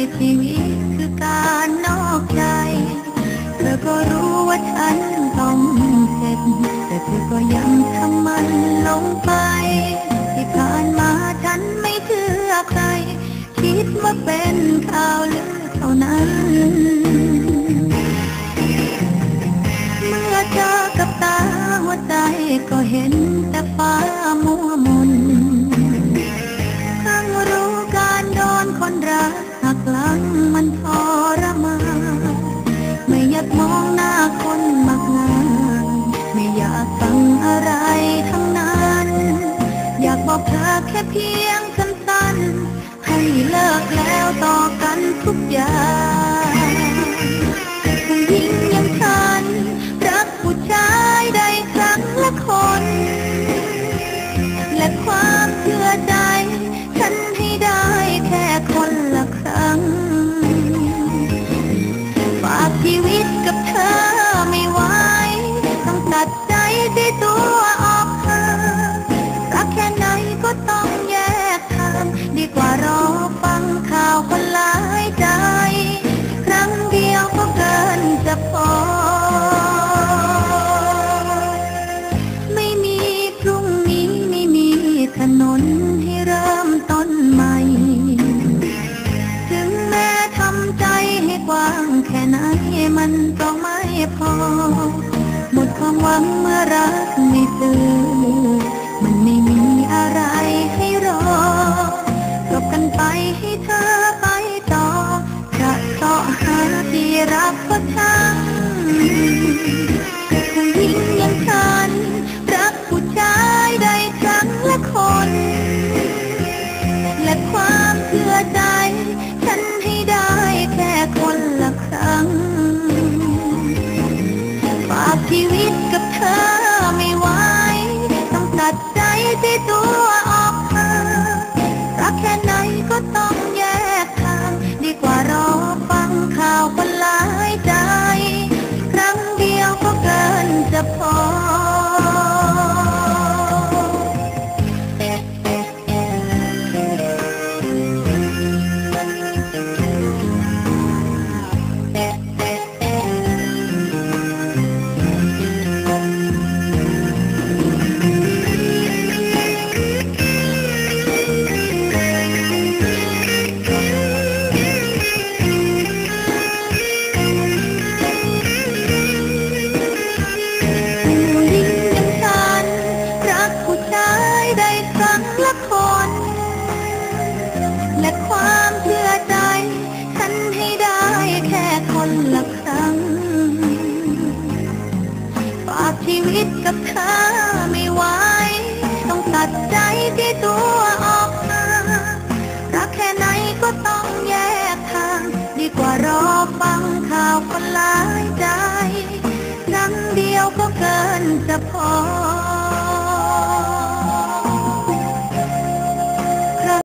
ำไรชีวิตคือการนอกใจ เธอก็รู้ว่าฉันต้องเจ็บ แต่เธอก็ยังทำมันลงไป ที่ผ่านมาฉันไม่เชื่อใคร คิดว่าเป็นข่าวลือเท่านั้น เมื่อเจอกับตาหัวใจก็เห็นแต่ฟ้ามัวมน ไม่อยากมองหน้าคนมากงานไม่อยากฟังอะไรทั้งนั้น อยากบอกเธอแค่เพียงสั้นๆ ให้เลิกแล้วต่อกันทุกอย่าง มันก็ไม่พอ หมดความหวังเมื่อรักไม่ซื่อมันไม่มีอะไรให้รอจบกันไปให้เธอไปต่อจะต่อหาที่รักก็ช้า ใจ ชีวิตกับเธอไม่ไหวต้องตัดใจที่ตัวออกมารักแค่ไหนก็ต้องแยกทาง ดีกว่ารอฟังข่าวคนหลายใจครั้งเดียวก็เกินจะพอ